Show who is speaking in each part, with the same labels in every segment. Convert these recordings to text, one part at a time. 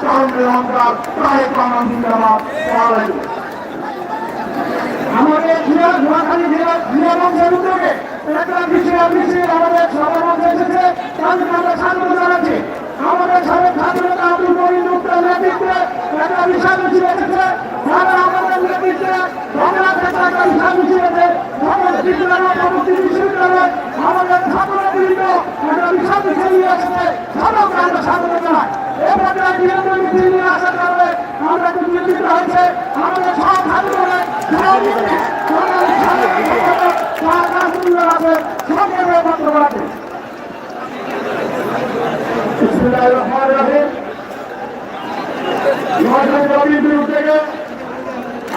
Speaker 1: তাহলে আমরা তারেক রহমান জিন্দাবাদ আমাদের নোয়াখালী জেলা জিয়া মঞ্চের উদ্যোগে আমাদের সভা মঞ্চে এসেছে তাদের আমরা স্বাগত জানাচ্ছি আমাদের সাবেক ছাত্রনেতা আব্দুল মহিন মুক্তার নেতৃত্বে একটা বিশাল মিছিল এসেছে তারা আমাদের নেতৃত্বে বাংলা থেকে একটা বিশাল মিছিল এসেছে আমাদের বিদ্যালয় পরবর্তী বিশ্ববিদ্যালয় আমাদের ছাত্রবৃন্দ একটা বিশাল মিছিল নিয়ে এসেছে জানাই পর্যায়ে বিরোধী মিছিল নিয়ে আসার কারণে আমরা নিয়োজিত হয়েছে আমাদের সব সব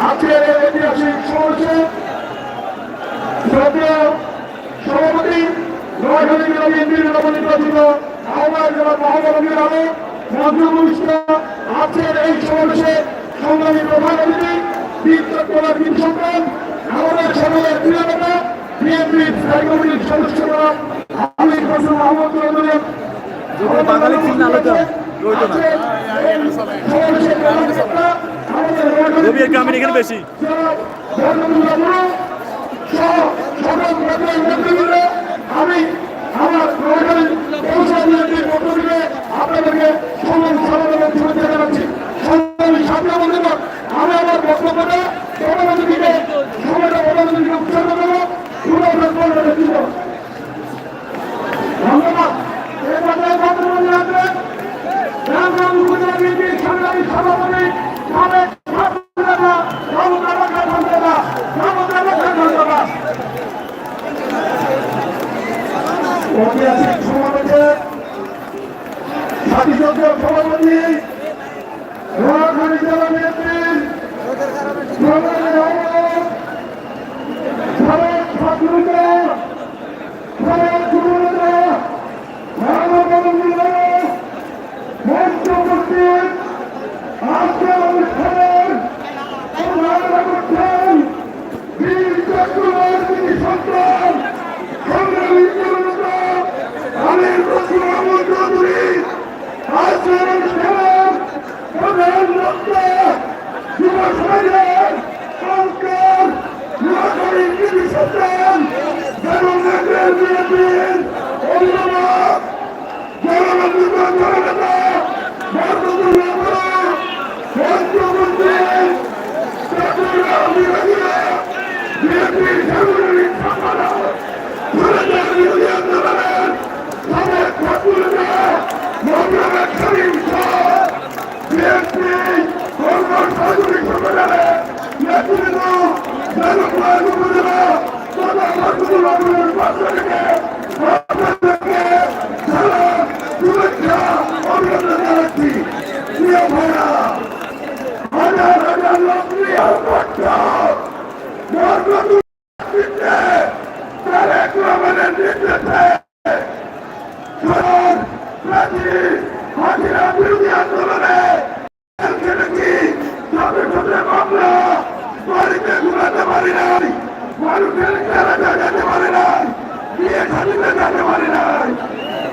Speaker 1: আজকের ঐতিহাসিক সমাবেশে জাতীয় সভাপতি জেলা বিএনপির নবনির্বাচিত আহ্বায়ক জেলা আলম। মন্ত্রী ইসলাম আজকের এই সমাবেশে সংগ্রামী প্রধান অতিথি বীরচক্রলা বীর সম্মান আমাদের সমাজের প্রিয় নেতা বিএনপির স্থায়ী কমিটির সদস্যরা আমি হোসেন মোহাম্মদ চৌধুরী
Speaker 2: বাঙালি চিহ্ন আলোচনা গ্রামীণ এখানে বেশি।
Speaker 1: আমি ঐতিহাসিক সমাবেশে সভাপতি সংগ্রামী আহ্বায়ক, সাবেক ছাত্রনেতা সাবেক যুবনেতা মানববন্ধন মঞ্চ উপস্থিত আজকের অনুষ্ঠানের প্রধান করছেন বীর চক্রবর্তী সন্তান সংগ্রামী জনতা আমির রসুল আহমদ চৌধুরী আজকের অনুষ্ঠানের প্রধান বক্তা হাসিনা বিরোধী আন্দোলনে মামলা বাড়িতে ঘুরাতে পারি নাই। মানুষের খেলা যেতে পারি নাই। বিয়ে খালিতে যেতে পারি নাই।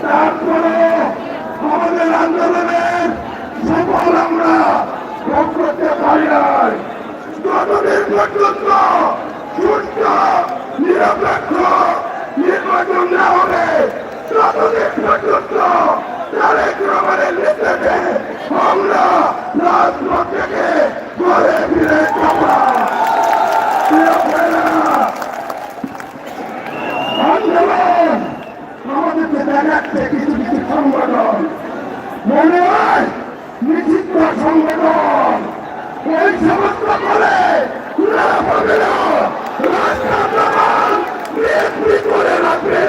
Speaker 1: তারপরে আমাদের আন্দোলনের সফল আমরা ভোগ করতে পারি নাই। ততদিন পর্যন্ত সুস্থ, নিরপেক্ষ নির্বাচন না হবে, ততদিন পর্যন্ত সংগঠন ওই সমস্ত করে রাস্তা করে রাখবে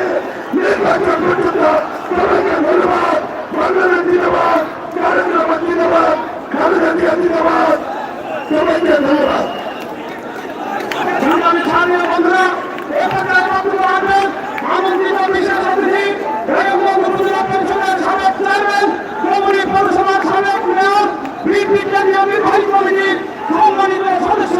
Speaker 1: সম্মানিত সদস্য